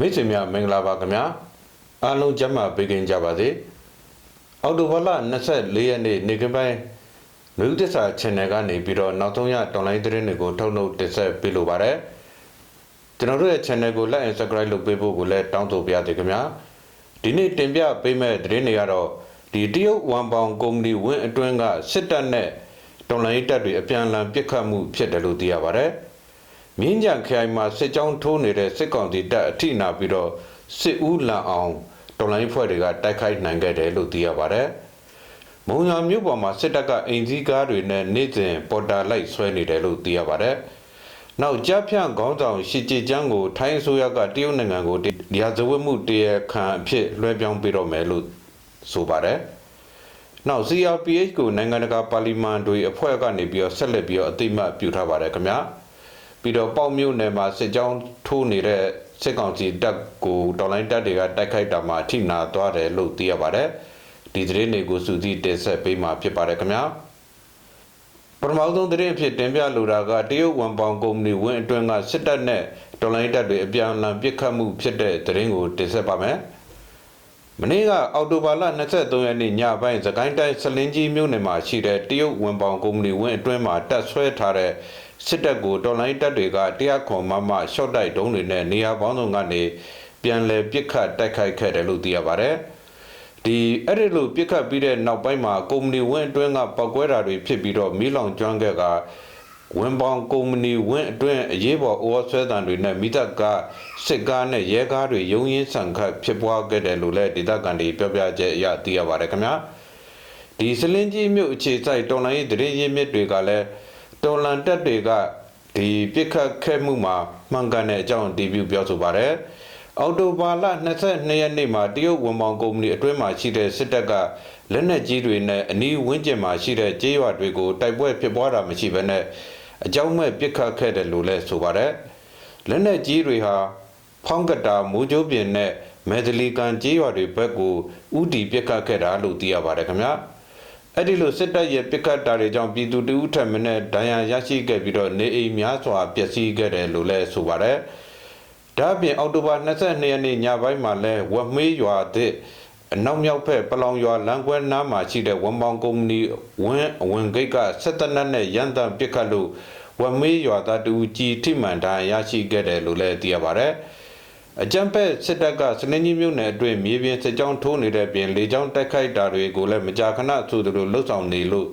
မိတ်ဆွေများမင်္ဂလာပါခင်ဗျာအားလုံးကျမ်းမာပေးခင်ကြပါစေအော်တိုဘာလ24ရက်နေ့နေ့ကပိုင်းနယူးတစ္ဆာ channel ကနေပြီးတော့နောက်ဆုံးရတော်လိုင်းသတင်းတွေကိုထုတ်လုပ်တင်ဆက်ပေးလိုပါတယ်ကျွန်တော်တို့ရဲ့ channel ကို like and subscribe လုပ်ပေးဖို့ကိုလည်းတောင်းဆိုပါရစေခင်ဗျာဒီနေ့တင်ပြပေးမဲ့သတင်းတွေကတော့ဒီတရုတ်ဝမ်ပေါင်ကုမ္ပဏီဝင်းအတွင်းကစစ်တပ်နဲ့တော်လိုင်းတပ်တွေအပြန်အလှန်ပစ်ခတ်မှုဖြစ်တယ်လို့သိရပါတယ် မြင်းကြံခရိုင်မှာစစ်ကြောင်းထိုးနေတဲ့စစ်ကောင်စီတပ်အထိနာပြီးတော့စစ်ဦးလန်အောင်တော်လိုင်းဖွဲ့တွေကတိုက်ခိုက်နိုင်ခဲ့တယ်လို့သိရပါတယ်။မုံညာမြို့ပေါ်မှာစစ်တပ်ကအိမ်စည်းကားတွေနဲ့နေ့စဉ်ပေါ်တာလိုက်ဆွဲနေတယ်လို့သိရပါတယ်။နောက်ကြားဖြန့်ခေါင်းဆောင်ရှီကြည်ကျန်းကိုထိုင်းအစိုးရကတရုတ်နိုင်ငံကိုရာဇဝတ်မှုတရားခံအဖြစ်လွှဲပြောင်းပေးတော့မယ်လို့ဆိုပါတယ်။နောက် CRPH ကိုနိုင်ငံတကာပါလီမန်တွေအဖွဲ့ကနေပြီးတော့ဆက်လက်ပြီးတော့အသိအမှတ်ပြုထားပါတယ်ခင်ဗျာ။ ပြီးတော့ပေါ့မြို့နယ်မှာစစ်ကြောင်းထိုးနေတဲ့စစ်ကောင်စီတပ်ကိုတော်လိုင်းတပ်တွေကတိုက်ခိုက်တာမှာအထိနာသွားတယ်လို့သိရပါတယ်ဒီသတင်းတွေကိုစုစည်းတင်ဆက်ပေးမှာဖြစ်ပါတယ်ခင်ဗျာပထမဆုံးသတင်းအဖြစ်တင်ပြလိုတာကတရုတ်ဝန်ပေါင်ကုမ္ပဏီဝင်းအတွင်းကစစ်တပ်နဲ့တော်လိုင်းတပ်တွေအပြန်အလှန်ပစ်ခတ်မှုဖြစ်တဲ့သတင်းကိုတင်ဆက်ပါမယ်မနေ့ကအော်တိုဘာလ23ရက်နေ့ညပိုင်းသကိုင်းတိုင်းစလင်းကြီးမြို့နယ်မှာရှိတဲ့တရုတ်ဝန်ပေါင်ကုမ္ပဏီဝင်းအတွင်းမှာတပ်ဆွဲထားတဲ့ စစ်တပ်ကိုတော်လိုင်းတပ်တွေကတရားခွန်မမရှော့တိုက်ဒုံးတွေနဲ့နေရာပေါင်းစုံကနေပြန်လည်ပစ်ခတ်တိုက်ခိုက်ခဲ့တယ်လို့သိရပါတယ်။ဒီအဲ့ဒီလိုပစ်ခတ်ပြီးတဲ့နောက်ပိုင်းမှာကုမ္ပဏီဝင်းအတွင်းကပောက်ကွဲတာတွေဖြစ်ပြီးတော့မီးလောင်ကျွမ်းခဲ့ကဝန်ပေါင်ကုမ္ပဏီဝင်းအတွင်းအရေးပေါ်အိုးဆွဲတံတွေနဲ့မိသက်ကားစစ်ကားနဲ့ရဲကားတွေရုံရင်းဆန်ခတ်ဖြစ်ပွားခဲ့တယ်လို့လည်းဒေသခံတွေပြောပြချက်အရသိရပါတယ်ခင်ဗျာ။ဒီစလင်းကြီးမြို့အခြေစိုက်တော်လိုင်းရေးသတင်းရင်းမြစ်တွေကလည်း တော်လန်တက်တွေကဒီပြစ်ခတ်ခဲ့မှုမှာမှန်ကန်တဲ့အကြောင်းတီးပြပြောဆိုပါတယ်။အော်တိုဘာလ22ရက်နေ့မှာတရုတ်ဝန်ပေါင်ကုမ္ပဏီအတွင်းမှာရှိတဲ့စစ်တပ်ကလက်နက်ကြီးတွေနဲ့အနီးဝန်းကျင်မှာရှိတဲ့ကျေးရွာတွေကိုတိုက်ပွဲဖြစ်ပွားတာမရှိဘဲနဲ့အကြောင်းမဲ့ပြစ်ခတ်ခဲ့တယ်လို့လည်းဆိုပါတယ်။လက်နက်ကြီးတွေဟာဖောင်းကတာမူးကျိုးပြင်နဲ့မဲဒလီကန်ကျေးရွာတွေဘက်ကိုဥတီပြစ်ခတ်ခဲ့တာလို့သိရပါတယ်ခင်ဗျာ။ အဲ့ဒီလိုစစ်တပ်ရဲ့ပစ်ခတ်တာတွေကြောင့်ပြည်သူတဦးထက်မနဲ့ဒဏ်ရာရရှိခဲ့ပြီးတော့နေအိမ်များစွာပျက်စီးခဲ့တယ်လို့လည်းဆိုပါတယ်။ဒါ့အပြင်အောက်တိုဘာ22ရက်နေ့ညပိုင်းမှာလည်းဝက်မေးရွာသစ်အနောက်မြောက်ဘက်ပလောင်ရွာလမ်းကွဲနားမှာရှိတဲ့ဝန်ပေါင်ကုမ္ပဏီဝင်းအဝင်ဂိတ်ကစစ်တပ်နဲ့ရန်တမ်းပစ်ခတ်လို့ဝက်မေးရွာသားတူကြီးထိမှန်ဒဏ်ရာရရှိခဲ့တယ်လို့လည်းသိရပါတယ်။ အကြံဖက်စစ်တပ်ကစနေကြီးမြို့နယ်အတွင်းမြေပြင်စစ်ကြောင်းထိုးနေတဲ့ပြင်လေကြောင်းတိုက်ခိုက်တာတွေကိုလည်းမကြာခဏဆိုသလိုလှုပ်ဆောင်နေလို့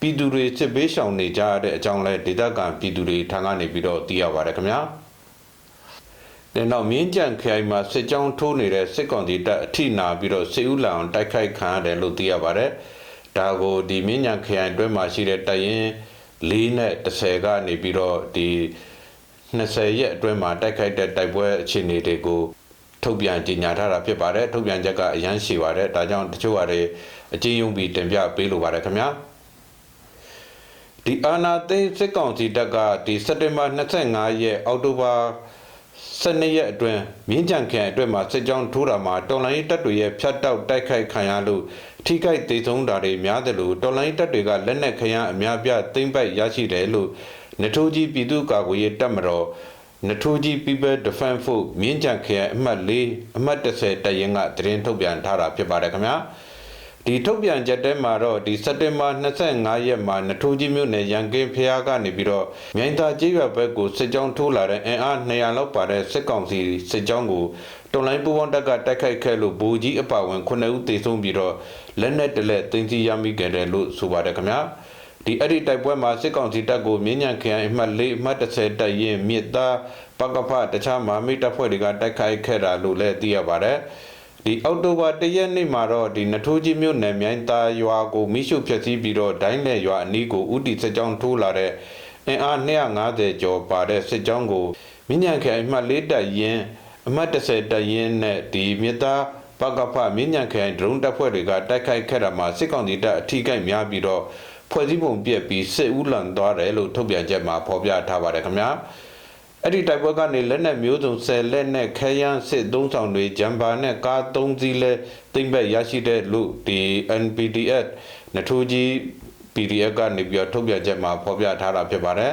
ပြည်သူတွေစစ်ဘေးရှောင်နေကြတဲ့အကြောင်းလဲဒေသခံပြည်သူတွေထံကနေပြီးတော့သိရပါတယ်ခင်ဗျာ။တဲ့နောက်မြင်းကြံခရိုင်မှာစစ်ကြောင်းထိုးနေတဲ့စစ်ကောင်စီတပ်အထိနာပြီးတော့စစ်ဦးလောင်တိုက်ခိုက်ခံရတယ်လို့သိရပါတယ်။ဒါကိုဒီမြင်းကြံခရိုင်အတွင်းမှာရှိတဲ့တရင်၄နဲ့30ကနေပြီးတော့ဒီ 20ရက်အတွင်းမှာတိုက်ခိုက်တဲ့တိုက်ပွဲအခြေအနေတွေကိုထုတ်ပြန်ကြေညာထားတာဖြစ်ပါတယ်ထုတ်ပြန်ချက်ကအရန်ရှိပါတယ်ဒါကြောင့်တချို့ဟာတွေအကျဉ်းယုံပြီးတင်ပြပေးလိုပါတယ်ခင်ဗျာဒီအာနာသိစစ်ကောင်စီတပ်ကဒီစက်တင်ဘာ25ရက်အောက်တိုဘာ12ရက်အတွင်းမြင်းကြံခရိုင်အတွင်းမှာစစ်ကြောင်းထိုးတာမှာတော်လိုင်းတပ်တွေရဲ့ဖြတ်တောက်တိုက်ခိုက်ခံရလို့ထိခိုက်ဒေဆုံးတာတွေများတယ်လို့တော်လိုင်းတပ်တွေကလက်နက်ခရမ်းအများပြသိမ့်ပိုက်ရရှိတယ်လို့ နထိုးကြီးပြည်သူ့ကာကွယ်ရေးတပ်မတော်နထိုးကြီး People Defense Force မြင်းကြံခရိုင်အမှတ်၄အမှတ်30တရင်ကသတင်းထုတ်ပြန်ထားတာဖြစ်ပါတယ်ခင်ဗျာဒီထုတ်ပြန်ချက်တဲမှာတော့ဒီစက်တင်ဘာ25ရက်မှာနထိုးကြီးမြို့နယ်ရန်ကင်းဖျားကနေပြီးတော့မြိုင်သာကျေးရွာဘက်ကိုစစ်ကြောင်းထိုးလာတဲ့အင်အား200လောက်ပါတဲ့စစ်ကောင်စီစစ်ကြောင်းကိုတွန်လိုင်းပူပေါင်းတပ်ကတိုက်ခိုက်ခဲ့လို့ဘူကြီးအပါဝင်9ဦးသေဆုံးပြီးတော့လက်နက်တလက်တင်စီရမိခဲ့တယ်လို့ဆိုပါတယ်ခင်ဗျာ ဒီအဲ့ဒီတိုက်ပွဲမှာစစ်ကောင်စီတပ်ကိုမြင်းညံခရိုင်အမှတ်၄အမှတ်30တပ်ရင်းမြစ်သားပကဖတခြားမဟာမိတ်တပ်ဖွဲ့တွေကတိုက်ခိုက်ခဲ့တာလို့လည်းသိရပါတယ်ဒီအောက်တိုဘာ၁ရက်နေ့မှာတော့ဒီနထိုးကြီးမြို့နယ်မြိုင်သားရွာကိုမိရှုဖျက်ဆီးပြီးတော့ဒိုင်းနယ်ရွာအနီးကိုဥတီစစ်ကြောင်းထိုးလာတဲ့အင်အား250ကျော်ပါတဲ့စစ်ကြောင်းကိုမြင်းညံခရိုင်အမှတ်၄တပ်ရင်းအမှတ်30တပ်ရင်းနဲ့ဒီမြစ်သားပကဖမြင်းညံခရိုင်ဒရုန်းတပ်ဖွဲ့တွေကတိုက်ခိုက်ခဲ့တာမှာစစ်ကောင်စီတပ်အထိကိများပြီးတော့ ဖွဲ့စည်းပုံပြက်ပြီးစစ်ဦးလန်သွားတယ်လို့ထုတ်ပြန်ချက်မှာဖော်ပြထားပါတယ်ခင်ဗျာအဲ့ဒီတိုက်ပွဲကနေလက်နက်မျိုးစုံ10လက်နဲ့ခဲယမ်းစစ်သုံးဆောင်တွေဂျမ်ဘာနဲ့ကား3စီးလဲသိမ့်ဘက်ရရှိတဲ့လို့ဒီ NPDF နထိုးကြီး PDF ကနေပြီးတော့ထုတ်ပြန်ချက်မှာဖော်ပြထားတာဖြစ်ပါတယ်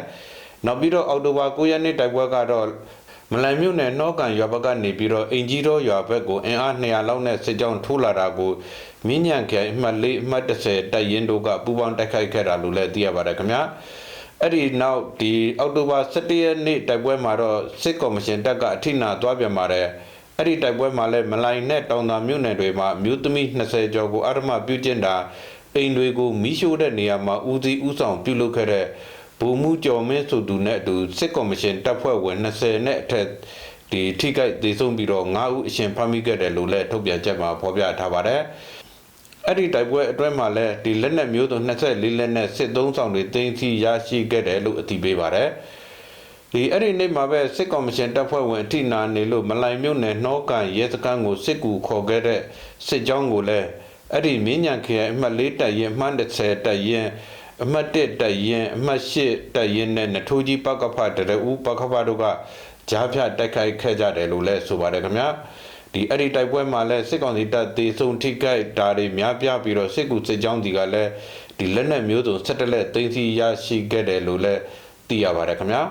နောက်ပြီးတော့အောက်တိုဘာ9ရက်နေ့တိုက်ပွဲကတော့ မမလန်မြို့နယ်နှောကန်ရွာဘက်ကနေပြီးတော့အင်ကြီးတော်ရွာဘက်ကိုအင်အား200လောက်နဲ့စစ်ကြောင်းထိုးလာတာကိုမြင်းညံခဲအမှတ်၄အမှတ်30တိုက်ရင်တို့ကပူးပေါင်းတိုက်ခိုက်ခဲ့တာလို့လည်းသိရပါတယ်ခင်ဗျာအဲ့ဒီနောက်ဒီအောက်တိုဘာ17ရက်နေ့တိုက်ပွဲမှာတော့စစ်ကော်မရှင်တပ်ကအထိနာသွားပြန်ပါတယ်အဲ့ဒီတိုက်ပွဲမှာလည်းမလိုင်နဲ့တောင်သာမြို့နယ်တွေမှာမြို့သမီး20ကျော်ကိုအရမပြုကျင့်တာအိမ်တွေကိုမိရှို့တဲ့နေရာမှာဦးစီးဦးဆောင်ပြုလုပ်ခဲ့တဲ့ ဘူမှုကျော်မင်းဆိုသူနဲ့အတူစစ်ကော်မရှင်တပ်ဖွဲ့ဝင်20နဲ့အထက်ဒီထိခိုက်သေးဆုံးပြီးတော့9ဦးအရှင်ဖမ်းမိခဲ့တယ်လို့လည်းထုတ်ပြန်ချက်မှာဖော်ပြထားပါတယ်။အဲ့ဒီတိုက်ပွဲအတွင်းမှာလည်းဒီလက်နက်မျိုးစုံ24လက်နဲ့စစ်သုံးဆောင်တွေတင်းစီရရှိခဲ့တယ်လို့အသိပေးပါတယ်။ဒီအဲ့ဒီနေ့မှာပဲစစ်ကော်မရှင်တပ်ဖွဲ့ဝင်အထိနာနေလို့မလိုင်မြို့နယ်နှောကန်ရဲစခန်းကိုစစ်ကူခေါ်ခဲ့တဲ့စစ်ကြောင်းကိုလည်းအဲ့ဒီမင်းညံခရိုင်အမှတ်၄တပ်ရင်မှန်း30တပ်ရင် အမှတ်1တပ်ရင်အမှတ်8တပ်ရင်နဲ့နထိုးကြီးပကဖတရဦးပကဖတို့ကကြားဖြတ်တိုက်ခိုက်ခဲ့ကြတယ်လို့လည်းဆိုပါတယ်ခင်ဗျာဒီအဲ့ဒီတိုက်ပွဲမှာလည်းစစ်ကောင်စီတပ်တေဆုံးထိခိုက်တာတွေများပြားပြီးတော့စစ်ကူစစ်ကြောင်းဒီကလည်းဒီလက်နက်မျိုးစုံ17လက်သိမ်းဆီးရရှိခဲ့တယ်လို့လည်းသိရပါတယ်ခင်ဗျာ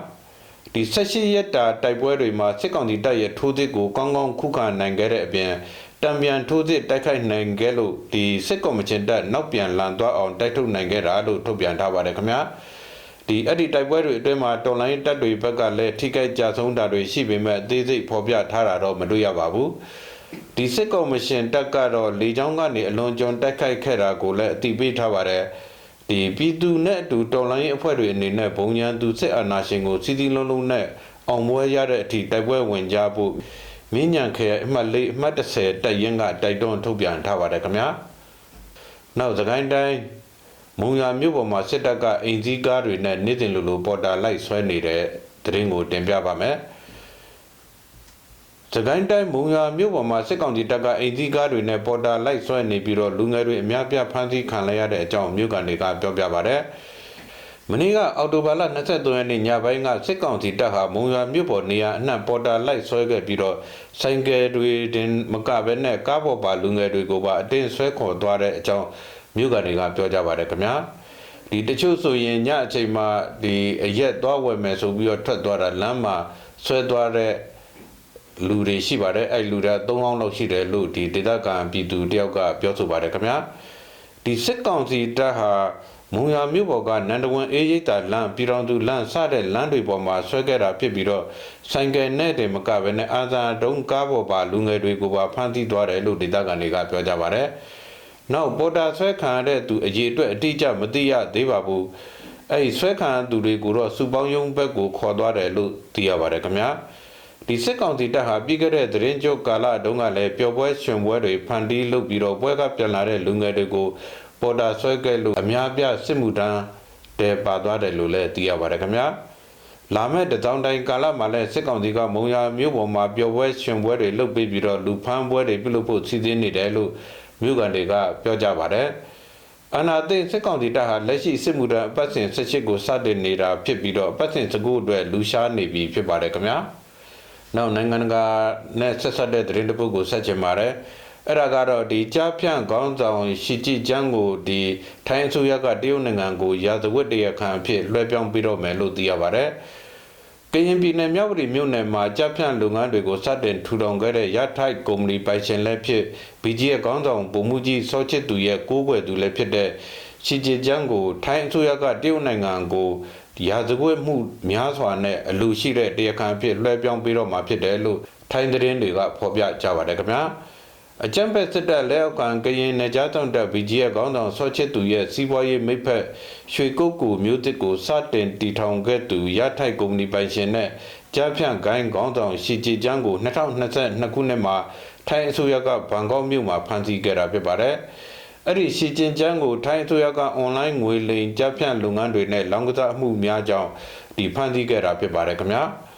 ဒီ16ရက်တာတိုက်ပွဲတွေမှာစစ်ကောင်စီတပ်ရဲ့ထိုးစစ်ကိုကောင်းကောင်းခုခံနိုင်ခဲ့တဲ့အပြင် တံပြန်ထိုးစစ်တိုက်ခိုက်နိုင်ခဲ့လို့ဒီစစ်ကော်မရှင်တပ်နောက်ပြန်လန်သွားအောင်တိုက်ထုတ်နိုင်ခဲ့တာလို့ထုတ်ပြန်ထားပါတယ်ခင်ဗျာဒီအဲ့ဒီတိုက်ပွဲတွေအတွင်းမှာတော်လိုင်းတပ်တွေဘက်ကလည်းထိခိုက်ကြဆုံးတာတွေရှိပေမဲ့အသေးစိတ်ဖော်ပြထားတာတော့မတွေ့ရပါဘူးဒီစစ်ကော်မရှင်တပ်ကတော့လေကြောင်းကနေအလွန်ကျွံတိုက်ခိုက်ခဲ့တာကိုလည်းအတိပေးထားပါတယ်ဒီပြည်သူနဲ့အတူတော်လိုင်းအဖွဲ့တွေအနေနဲ့ဘုံညာသူစစ်အာဏာရှင်ကိုစီစီလုံးလုံးနဲ့အောင်ပွဲရတဲ့အထိတိုက်ပွဲဝင်ကြဖို့ မင်းညံခဲအမှတ်၄အမှတ်30တိုက်ရင်ကတိုက်တွန်းထုတ်ပြန်ထားပါတယ်ခင်ဗျာနောက်သခိုင်းတိုင်းမုံရမြို့ပေါ်မှာစစ်တပ်ကအိမ်စည်းကားတွေနဲ့နေ့စဉ်လိုလိုပေါ်တာလိုက်ဆွဲနေတဲ့သတင်းကိုတင်ပြပါမယ်စကိုင်းတိုင်းမုံရမြို့ပေါ်မှာစစ်ကောင်စီတပ်ကအိမ်စည်းကားတွေနဲ့ပေါ်တာလိုက်ဆွဲနေပြီးတော့လူငယ်တွေအများပြဖမ်းဆီးခံလိုက်ရတဲ့အကြောင်းမြို့ကန်တွေကပြောပြပါဗျ။ မနေ့ကအော်တိုဘာလ23ရက်နေ့ညပိုင်းကစစ်ကောင်စီတပ်ဟာမုံရွာမြို့ပေါ်နေရာအနှံ့ပေါ်တာလိုက်ဆွဲခဲ့ပြီးတော့ဆိုင်ကယ်တွေတင်မကဘဲနဲ့ကားပေါ်ပါလူငယ်တွေကိုပါအတင်းဆွဲခေါ်သွားတဲ့အကြောင်းမြို့ကန်တွေကပြောကြပါတယ်ခင်ဗျာဒီတချို့ဆိုရင်ညအချိန်မှာဒီအရက်သွားဝယ်မယ်ဆိုပြီးတော့ထွက်သွားတာလမ်းမှာဆွဲသွားတဲ့လူတွေရှိပါတယ်အဲ့လူတွေ3အောင်လောက်ရှိတယ်လို့ဒီဒေသခံပြည်သူတယောက်ကပြောဆိုပါတယ်ခင်ဗျာဒီစစ်ကောင်စီတပ်ဟာ မုံရမြို့ပေါ်ကနန္ဒဝန်အေးရိပ်တာလမ်းပြည်တော်သူလမ်းစတဲ့လမ်းတွေပေါ်မှာဆွဲခဲ့တာဖြစ်ပြီးတော့ဆိုင်ကယ်နဲ့တင်မကဘဲနဲ့အာသာတုံးကားပေါ်ပါလူငယ်တွေကိုပါဖမ်းဆီးသွားတယ်လို့ဒေသခံတွေကပြောကြပါတယ်။နောက်ပေါ်တာဆွဲခံရတဲ့သူအရေးအတွက်အတိအကျမသိရသေးပါဘူး။အဲ့ဒီဆွဲခံရသူတွေကိုတော့စုပေါင်းယုံဘက်ကိုခေါ်သွားတယ်လို့သိရပါတယ်ခင်ဗျာ။ဒီစစ်ကောင်စီတပ်ဟာပြီးခဲ့တဲ့သတင်းကြိုကာလတုန်းကလည်းပျော်ပွဲရှင်ပွဲတွေဖန်တီးလုပ်ပြီးတော့ပွဲကပြန်လာတဲ့လူငယ်တွေကို ပေါ်တာဆွဲခဲ့လို့အများပြစစ်မှုထမ်းတဲပါသွားတယ်လို့လည်းသိရပါတယ်ခင်ဗျာလာမဲ့တကြောင်တိုင်းကာလမှာလည်းစစ်ကောင်စီကမုံရမြို့ပေါ်မှာပျော်ပွဲရှင်ပွဲတွေလုပ်ပေးပြီးတော့လူဖမ်းပွဲတွေပြုလုပ်ဖို့စီစဉ်နေတယ်လို့မြို့ကန်တွေကပြောကြပါတယ်အနာသိစစ်ကောင်စီတပ်ဟာလက်ရှိစစ်မှုထမ်းအပတ်စဉ်18ကိုစတင်နေတာဖြစ်ပြီးတော့အပတ်စဉ်19အတွက်လူရှားနေပြီဖြစ်ပါတယ်ခင်ဗျာနောက်နိုင်ငံတကာနဲ့ဆက်ဆက်တဲ့သတင်းတပုတ်ကိုဆက်ချင်ပါတယ် အဲ့ဒါကတော့ဒီကြားဖြန့်ခေါင်းဆောင်ရှီကြည်ကျန်းကိုဒီထိုင်းအစိုးရကတရုတ်နိုင်ငံကိုရာဇဝတ်တရားခံအဖြစ်လွှဲပြောင်းပြီးတော့မယ်လို့သိရပါတယ်။ကရင်ပြည်နယ်မြောက်ပြည်မြို့နယ်မှာကြားဖြန့်လုပ်ငန်းတွေကိုစတင်ထူထောင်ခဲ့တဲ့ရထိုက်ကုမ္ပဏီပိုင်ရှင်လည်းဖြစ် BGF ခေါင်းဆောင်ဗိုလ်မှူးကြီးစောချစ်သူရဲ့ကိုးကွယ်သူလည်းဖြစ်တဲ့ရှီကြည်ကျန်းကိုထိုင်းအစိုးရကတရုတ်နိုင်ငံကိုရာဇဝတ်မှုများစွာနဲ့အလူရှိတဲ့တရားခံအဖြစ်လွှဲပြောင်းပြီးတော့မှာဖြစ်တယ်လို့ထိုင်းသတင်းတွေကဖော်ပြကြပါတယ်ခင်ဗျာ။ အကြံဖက်စစ်တပ်လက်အောက်ကကရင်နေကြားတောင်တပ် BGF ခေါင်းဆောင်ဆော့ချစ်သူရဲ့စီးပွားရေးမိဖက်ရွှေကုတ်ကူမျိုးတစ်ကိုစတင်တီထောင်ခဲ့သူရထိုက်ကုမ္ပဏီပိုင်ရှင်နဲ့ကြားဖြန့်ဂိုင်းခေါင်းဆောင်ရှီကြည်ကျန်းကို2022ခုနှစ်မှာထိုင်းအစိုးရကဘန်ကောက်မြို့မှာဖမ်းဆီးခဲ့တာဖြစ်ပါတယ်။အဲ့ဒီရှီကျင်ကျန်းကိုထိုင်းအစိုးရကအွန်လိုင်းငွေလိမ်ကြားဖြန့်လုပ်ငန်းတွေနဲ့လောင်းကစားမှုများကြောင်းဒီဖမ်းဆီးခဲ့တာဖြစ်ပါတယ်ခင်ဗျာ။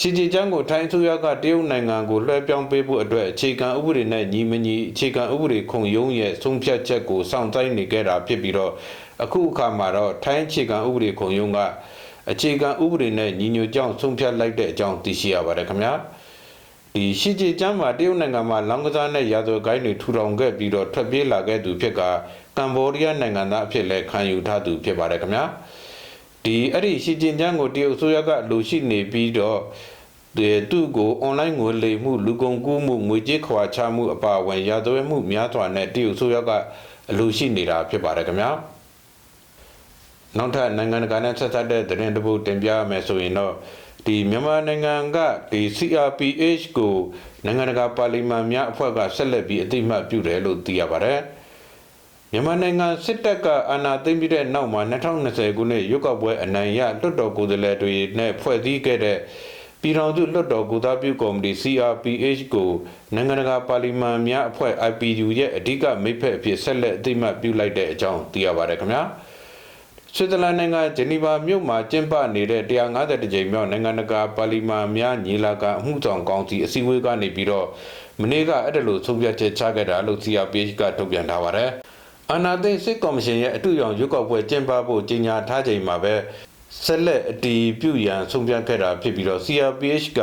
ချီချီချန်းကိုထိုင်းအစိုးရကတရုတ်နိုင်ငံကိုလွှဲပြောင်းပေးဖို့အတွက်အခြေခံဥပဒေနဲ့ညီမညီအခြေခံဥပဒေခုံရုံးရဲ့ဆုံးဖြတ်ချက်ကိုစောင့်ဆိုင်နေကြတာဖြစ်ပြီးတော့အခုအခါမှာတော့ထိုင်းအခြေခံဥပဒေခုံရုံးကအခြေခံဥပဒေနဲ့ညီညွတ်ကြောင်းဆုံးဖြတ်လိုက်တဲ့အကြောင်းသိရှိရပါတယ်ခင်ဗျာဒီရှိချီချမ်းမှာတရုတ်နိုင်ငံမှာလောင်ကစားနဲ့ရာဇဝတ်ဂိုင်းတွေထူထောင်ခဲ့ပြီးတော့ထွက်ပြေးလာခဲ့သူဖြစ်ကကမ္ဘောဒီးယားနိုင်ငံသားအဖြစ်လည်းခံယူထားသူဖြစ်ပါတယ်ခင်ဗျာ ဒီအဲ့ဒီရှီကျင်ကျန်းကိုတရုတ်အစိုးရကလူရှိနေပြီးတော့တဲ့သူ့ကိုအွန်လိုင်းငွေလိမ်မှုလူကုန်ကူးမှုငွေကြေးခွာချမှုအပါအဝင်ရာဇဝတ်မှုများစွာနဲ့တရုတ်ဆိုရကအလူရှိနေတာဖြစ်ပါတယ်ခင်ဗျာနောက်ထပ်နိုင်ငံတကာနဲ့ဆက်ဆက်တဲ့သတင်းတစ်ပုဒ်တင်ပြရမယ်ဆိုရင်တော့ဒီမြန်မာနိုင်ငံကဒီ CRPH ကိုနိုင်ငံတကာပါလီမန်များအဖွဲ့ကဆက်လက်ပြီးအသိအမှတ်ပြုတယ်လို့သိရပါတယ် မြန်မာနိုင်ငံစစ်တပ်ကအာဏာသိမ်းပြီးတဲ့နောက်မှာ2020ခုနှစ်ရွေးကောက်ပွဲအနိုင်ရလွှတ်တော်ကိုယ်စားလှယ်တွေနဲ့ဖွဲ့စည်းခဲ့တဲ့ပြည်ထောင်စုလွှတ်တော်ကိုယ်စားပြုကော်မတီ CRPH ကိုနိုင်ငံတကာပါလီမန်များအဖွဲ့ IPU ရဲ့အဓိကမိတ်ဖက်အဖြစ်ဆက်လက်အသိအမှတ်ပြုလိုက်တဲ့အကြောင်းသိရပါတယ်ခင်ဗျာဆွစ်ဇာလန်နိုင်ငံဂျနီဗာမြို့မှာကျင်းပနေတဲ့150ကြိမ်မြောက်နိုင်ငံတကာပါလီမန်များညီလာခံအမှုဆောင်ကောင်စီအစည်းအဝေးကနေပြီးတော့မနေ့ကအဲ့ဒါလိုဆုံးဖြတ်ချက်ချခဲ့တာလို့ CRPH ကထုတ်ပြန်ထားပါတယ် အာနာသိစစ်ကော်မရှင်ရဲ့အထူးရောင်ရွေးကောက်ပွဲကျင်းပဖို့ကြေညာထားချိန်မှာပဲဆက်လက်အတီးပြုရန်ဆုံးဖြတ်ခဲ့တာဖြစ်ပြီးတော့ CRPH က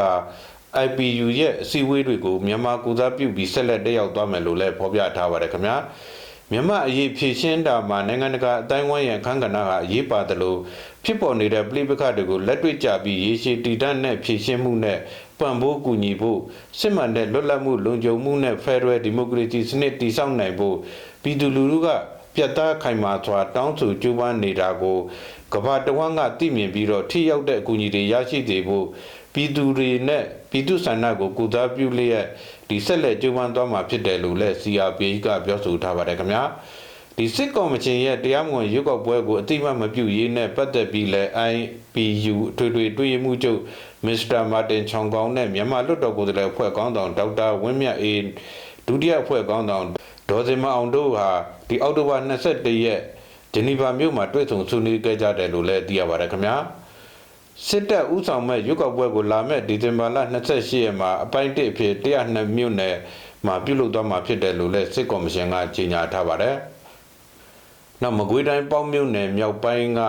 IPU ရဲ့အစည်းအဝေးတွေကိုမြန်မာကူစားပြုပြီးဆက်လက်တက်ရောက်သွားမယ်လို့လည်းဖော်ပြထားပါတယ်ခင်ဗျာမြန်မာအရေးဖြည့်ရှင်းတာမှာနိုင်ငံတကာအတိုင်းအဝိုင်းရဲ့အခမ်းကဏ္ဍဟာအရေးပါတယ်လို့ဖြစ်ပေါ်နေတဲ့ပြည်ပခတ်တွေကိုလက်တွေ့ကြပြီးရေရှည်တည်တံ့တဲ့ဖြည့်ရှင်းမှုနဲ့ ပံ့ပိုးကူညီဖို့စစ်မှန်တဲ့လွတ်လပ်မှုလုံခြုံမှုနဲ့ Federal Democracy စနစ်တည်ဆောက်နိုင်ဖို့ပြည်သူလူထုကပြတ်သားခိုင်မာစွာတောင်းဆိုကြိုးပမ်းနေတာကိုကမ္ဘာတဝန်းကသိမြင်ပြီးတော့ထိရောက်တဲ့အကူအညီတွေရရှိစေဖို့ပြည်သူတွေနဲ့ပြည်သူဆန္ဒကိုကုသပြုလျက်ဒီဆက်လက်ကြိုးပမ်းသွားမှာဖြစ်တယ်လို့လည်း CRPH ကပြောဆိုထားပါတယ်ခင်ဗျာ ဒီစစ်ကော်မရှင်ရဲ့တရားမဝင်ရွေးကောက်ပွဲကိုအတိမတ်မပြုရေးနဲ့ပတ်သက်ပြီးလဲ IPU အထွေထွေတွေ့ရမှုချုပ်မစ္စတာမာတင်ချောင်ကောင်းနဲ့မြန်မာလွတ်တော်ကိုယ်စားလှယ်အဖွဲ့ကောင်းဆောင်ဒေါက်တာဝင်းမြတ်အေးဒုတိယအဖွဲ့ကောင်းဆောင်ဒေါ်စင်မအောင်တို့ဟာဒီအောက်တိုဘာ22ရက်ဂျနီဗာမြို့မှာတွေ့ဆုံဆွေးနွေးခဲ့ကြတယ်လို့လည်းသိရပါတယ်ခင်ဗျာစစ်တပ်ဥဆောင်မဲ့ရွေးကောက်ပွဲကိုလာမဲ့ဒီဇင်ဘာလ28ရက်မှာအပိုင်း1အဖြစ်102မြို့နယ်မှာပြုလုပ်သွားမှာဖြစ်တယ်လို့လည်းစစ်ကော်မရှင်ကကြေညာထားပါတယ်။ နောက်မကွေးတိုင်းပေါ့မြို့နယ်မြောက်ပိုင်းက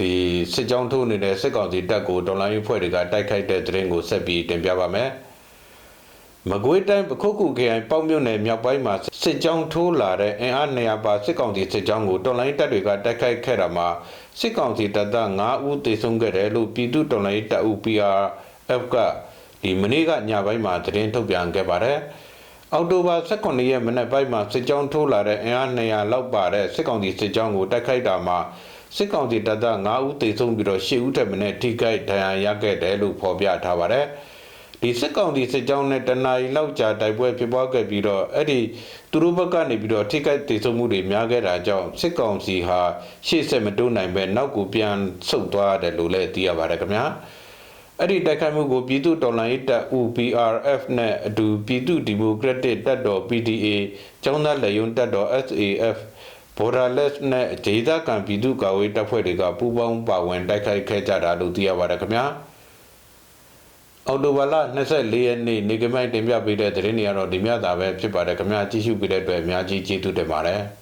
ဒီစစ်ကြောင်းထိုးနေတဲ့စစ်ကောင်စီတပ်ကိုဒေါ်လာရေးဖွဲ့တွေကတိုက်ခိုက်တဲ့တဲ့ရင်ကိုဆက်ပြီးတင်ပြပါမယ်။မကွေးတိုင်းပခုတ်ကူခရိုင်ပေါ့မြို့နယ်မြောက်ပိုင်းမှာစစ်ကြောင်းထိုးလာတဲ့အင်အား200ပါစစ်ကောင်စီစစ်ကြောင်းကိုတော်လိုင်းတပ်တွေကတိုက်ခိုက်ခဲ့တာမှာစစ်ကောင်စီတပ်သား9ဦးသေဆုံးခဲ့တယ်လို့ပြည်သူတော်လိုင်းတပ်ဦး PRF ကဒီမနေ့ကညပိုင်းမှာသတင်းထုတ်ပြန်ခဲ့ပါတယ်။ အောက်တိုဘာ18ရက်မနက်ပိုင်းမှာစစ်ကြောင်းထိုးလာတဲ့အင်အား200လောက်ပါတဲ့စစ်ကောင်စီစစ်ကြောင်းကိုတိုက်ခိုက်တာမှာစစ်ကောင်စီတပ်သား9ဦးသေဆုံးပြီးတော့10ဦးထပ်မံထိခိုက်ဒဏ်ရာရခဲ့တယ်လို့ဖော်ပြထားပါတယ်။ဒီစစ်ကောင်စီစစ်ကြောင်းနဲ့တနအီလောက်ကြာတိုက်ပွဲဖြစ်ပွားခဲ့ပြီးတော့အဲ့ဒီသူတို့ဘက်ကနေပြီးတော့ထိခိုက်ဒေဆုံးမှုတွေများခဲ့တာကြောင့်စစ်ကောင်စီဟာရှေ့ဆက်မတိုးနိုင်ပဲနောက်ကိုပြန်ဆုတ်သွားတယ်လို့လည်းသိရပါတယ်ခင်ဗျာ အဲ့ဒီတိုက်ခိုက်မှုကိုပြည်သူတော်လှန်ရေးတပ် UPRF နဲ့အတူပြည်သူဒီမိုကရက်တစ်တပ်တော် PDA ကျောင်းသားလက်ယုံတပ်တော် SAF borderless နဲ့ဒေသခံပြည်သူ့ကာကွယ်တပ်ဖွဲ့တွေကပူးပေါင်းပါဝင်တိုက်ခိုက်ခဲ့ကြတာလို့သိရပါတယ်ခင်ဗျာ။အော်တိုဘာလ24ရက်နေ့နေကမိုက်တင်ပြပေးတဲ့သတင်းတွေကတော့ဒီမြတာပဲဖြစ်ပါတယ်ခင်ဗျာကြည့်ရှုပေးတဲ့အတွက်အများကြီးကျေးဇူးတင်ပါတယ်။